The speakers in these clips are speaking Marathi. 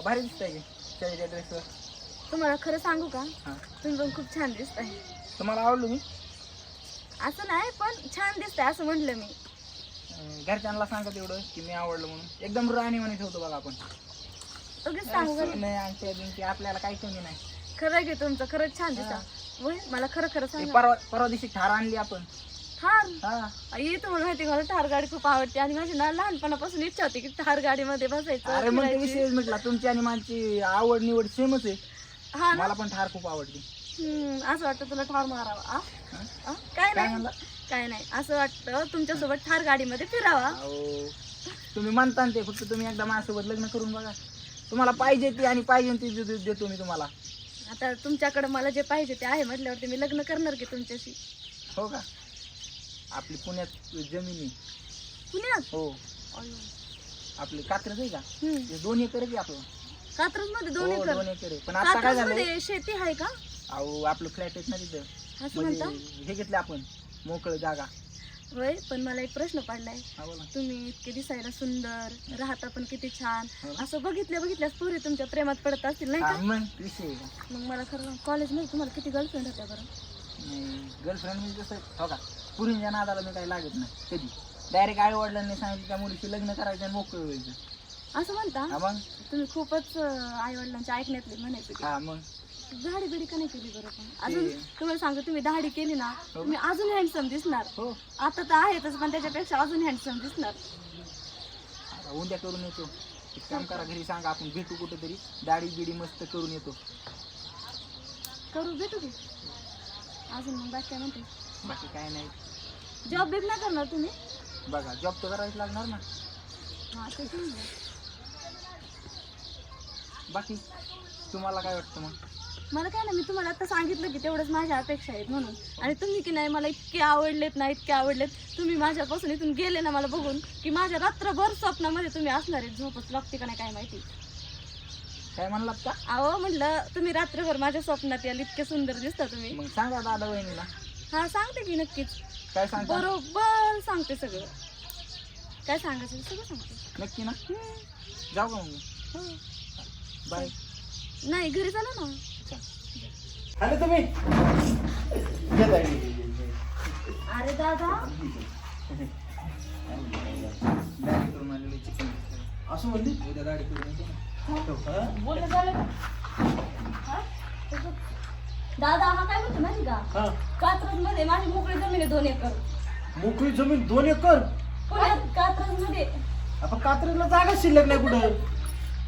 भारी दिसतंय की शाळेच्या ड्रेसवर तुम्हाला खरं सांगू का? हां. तुम्ही पण खूप छान दिसताय. तुम्हाला आवडलो मी? असं नाही पण छान दिसतंय असं म्हटलं मी. अं, घरच्यांना सांगत एवढं की मी आवडलो म्हणून. एकदम राणी म्हणे ठेवतो बघा आपण. उगीच सांगू का? नाही अंगठ्या बिंगठ्या आपल्याला काही कमी नाही. खरं की तुमचं खरंच छान दिसता. वय मला खरं खरं ते सांगा. परवा परवा दिवशी ठार आणली आपण. ठार हा. ये तुम्हाला माहिती मला ठार गाडी खूप आवडते. आणि माझी ना लहानपणापासून इच्छा होती की ठार गाडीमध्ये बसायचं अरे मग ते फिरायची. विषय म्हटला तुमची आणि माझी आवड निवड सेमच आहे. हा ना? मला पण ठार खूप आवडते. हम्म, असं वाटतं तुला ठार मारावा. आ? आ? काय काय नाही. म्हणला? काय नाही. असं वाटतं तुमच्यासोबत ठार गाडीमध्ये फिरावा. अहो तुम्ही म्हणता ना ते फक्त तुम्ही एकदा माझ्यासोबत लग्न करून बघा. तुम्हाला पाहिजे ती आणि पाहिजे ती दे- दे- देतो मी तुम्हाला. आता तुमच्याकडे मला जे पाहिजे ते आहे म्हटल्यावरती मी लग्न करणार की तुमच्याशी? हो का? आपली पुण्यात जमीन. आहे पुण्यात? हो. आपली कात्रज आहे का? हम्म. दोन एकर आहे आपलं. कात्रजमध्ये दोन हो, एकर? दोन एकर आहे. पण आता काय मध्ये शेती आहे का? अहो आपलं फ्लॅट आहेत ना तिथं. असं म्हणता? म्हणजे हे घेतलं आपण मोकळं जागा. होय पण मला एक प्रश्न पडलाय. हा बोला. तुम्ही इतके दिसायला सुंदर राहता पण किती छान. हो. असं बघितल्या बघितल्यास पोरी तुमच्या प्रेमात पडत असतील नाही हा, का मग विषय आहे. का मग मला खरं कॉलेजमध्ये तुम्हाला किती गर्लफ्रेंड होत्या बरं? गर्लफ्रेंड म्हणजे कसं हो का? पुरींच्या नादाला मी काही लागत नाही कधी? डायरेक्ट आई वडिलांनी सांगितलं त्या मुलीशी लग्न करायचं आणि मोकळं व्हायचं. असं म्हणता? हा मग? तुम्ही खूपच आई वडिलांच्या ऐकण्यातले म्हणायचे. हा मग? दाढी बिडी का नाही केली बरं पण? अजून तुम्हाला सांगतो तुम्ही दाढी केली ना तुम्ही अजून हँडसम दिसणार. हो. आता तर आहेतच पण त्याच्यापेक्षा अजून हँडसम दिसणार. आता उद्या करून येतो. एक काम करा घरी सांगा आपण भेटू कुठेतरी. दाढी बिडी मस्त करून येतो. करू भेटू की. अजून मग बाकी काय म्हणते? बाकी काय नाही. जॉब बिब नाही करणार तुम्ही? बघा जॉब तर करायच लागणार ना. हा ते. बाकी तुम्हाला काय वाटतं मग? मला काय नाही मी तुम्हाला आता सांगितलं की तेवढंच माझ्या अपेक्षा आहेत म्हणून. आणि तुम्ही की नाही मला इतके आवडलेत ना इतके आवडलेत. तुम्ही माझ्यापासून इथून गेले ना मला बघून की माझ्या रात्रभर स्वप्नामध्ये तुम्ही असणार आहेत झोपच लागते का नाही काय माहिती. काय म्हणलात का? अहो म्हटलं तुम्ही रात्रभर माझ्या स्वप्नात याल इतके सुंदर दिसता तुम्ही. मग सांगा दादा वहिनीला. हा सांगते की नक्कीच. काय सांगता बरोबर सांगते सगळं काय सांगायचं ते सगळं सांगते नक्की ना हम्म. जाऊ का मग हो. बाय नाही घरी झालं ना आले तुम्ही ये ताई. अरे दादा दाढी करून आलेली चिकन असं म्हणली उद्या दाढी करून येतो ना. हा? बोलणं झालं का? हा? तसं- दादा हा काय म्हणतो माहिती का? हा. कात्रजमध्ये माझी मोकळी जमीन आहे दोन एकर. मोकळी जमीन दोन एकर? पुण्यात कात्रजमध्ये आपण कात्रीला जागा शिल्लक नाही कुठं?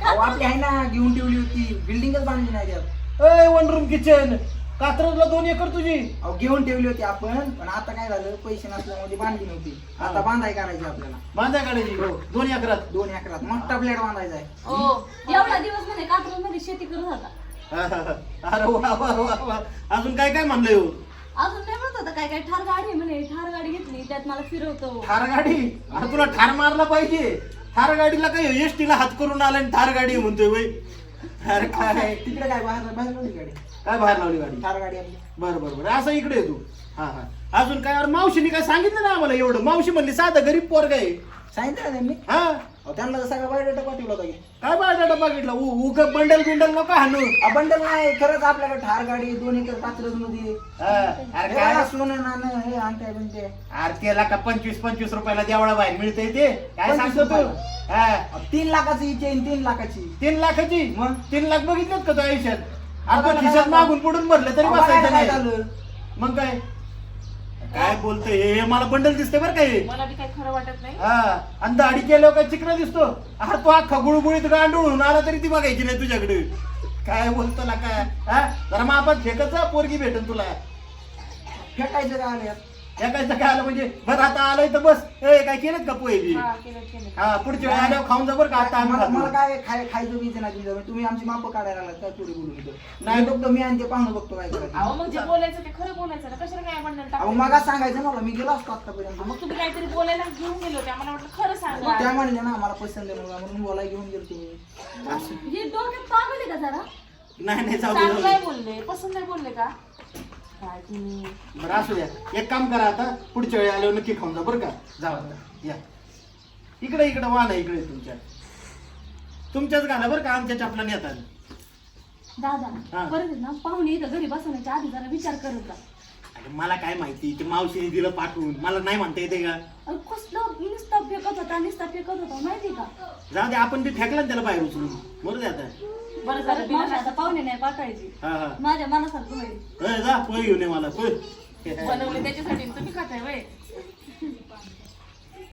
अहो, आपली आहे ना घेऊन ठेवली होती. बिल्डिंगच बांधली नाही त्यात. ए वन रूम किचन कात्रजला दोन एकर तुझी. अहो घेऊन ठेवली होती आपण पण आता काय झालं? पैसे नसल्यामुळे ती बांधली नव्हती. आता बांधाय करायची आपल्याला. बांधा काढायची? दोन एकरात? दोन एकरात. मोठा प्लेट बांधायचा आहे. हो. एवढा दिवसमध्ये कात्रजमध्ये शेती करत होता. अरे वा वा वा वा. अजून काय काय म्हणलंय हो? अजून नाही म्हणत होता काय काय ठार गाडी आहे म्हणे. ठार गाडी घेतली त्यात मला फिरवतो. ठार गाडी? अरे तुला ठार मारला पाहिजे. ठार गाडीला काय एस ला हात करून आला आणि ठार गाडी म्हणतोय वय. अरे काय? तिकडे काय? बाहेर बाहेर नव्हती गाडी. काय बाहेर लावली गाडी? कार गाडी आपली. बरं बरं बरं. असं इकडे आहे तू. हा हा. अजून काय? अरे मावशीने काय सांगितलं ना आम्हाला एवढं? मावशी म्हणली साधं गरीब पोरग आहे. सांगितलं ना त्यांनी? हा? अहो, त्यांना तर सगळा बायोडेटा पाठवला होता की. काय बायोडाटा बघितला उग बंडल बिंडल नको हाणू. बंडल नाही खरंच आपल्याकडे ठार गाडी दोन एकर कात्रजमध्ये हा, अरे काय? सोनं नाणं हे अरे त्याला का पंचवीस पंचवीस रुपयाला देवळा बाहेर मिळतंय ते? काय 25 सांगतो तू? हा. तीन लाखाची चेन तीन लाखाची. तीन लाखाची? मग? तीन लाख बघितलं का तू आयुष्यात? आता खिशात मागून पडून भरलं तरी अहो, बघायला बसायचं काय नाही. झालं? मग काय? काय बोलतोय? हे हे मला बंडल दिसतंय बरं काय हे. मला बी काही खरं वाटत नाही. हा. आणि दाढी केल्यावर काय चिकन दिसतो. अरे तू अख्खा गुळगुळीत गांडूळून आला तरी ती बघायची नाही तुझ्याकडे. काय बोलतो ना काय? हा? जरा मग आपण फेकत जा पोरगी भेटन तुला. फेकायचं काय आलं या काय काय आलं म्हणजे बरं आता आलंय तर बस. ए काय केलं का पोहे बी? हा केलं केलं हा पुढच्या वेळी आल्यावर खाऊन जा बरं का आता आम्ही मला मला खातो. काय खाय खायचं बीचं नाही तुमच्या तुम्ही आमची माप काढायला लागलात काय चोरी बोलून इथं? नाही. बघतो मी आणि ते पाहुणं बघतो काय करायचं अहो मग जे बोलायचं ते खरं बोलायचं ना कशाला काय अहो टाकलं मग सांगायचं मला मी गेलो असतो आतापर्यंत. मग तुम्ही काहीतरी बोलायला घेऊन गेले होते आम्हाला वाटलं खरं सांगा. त्या म्हणले ना मला पसंत आहे म्हणून म्हणून बोलायला घेऊन गेलो तुम्ही. हे डोक्यात पागल आहे का जरा? नाही नाही चांगलं दे. बोलले पसंत नाही बोलले का? बरं असू द्या. एक काम करा आता पुढच्या वेळी आल्यावर नक्की खाऊन जा बरं का? जाऊ आता या. इकडे इकडे वाहन आहे इकडे तुमच्या. तुमच्याच घाला बरं का आमच्या चपला नेतात हा. दादा परत आहे ना पाहुणे इथं घरी बसवण्याच्या आधी जरा विचार करत जा. अरे मला काय माहिती ते मावशीने दिलं पाठवून. मला नाही म्हणता येते का? अरे कसलं नुसता फेकत होता नुसता फेकत होता माहिती का? जाऊ दे आपण ते फेकला ना त्याला बाहेर उचलून. बरं दे आता बरं झालं. आता पाहुणे नाही पाठवायची. हा हा. माझ्या मनासारखं होईल. ए, जा पोहे घेऊन ये मला पोहे. बनवले त्याच्यासाठी तुम्ही खाताय वय?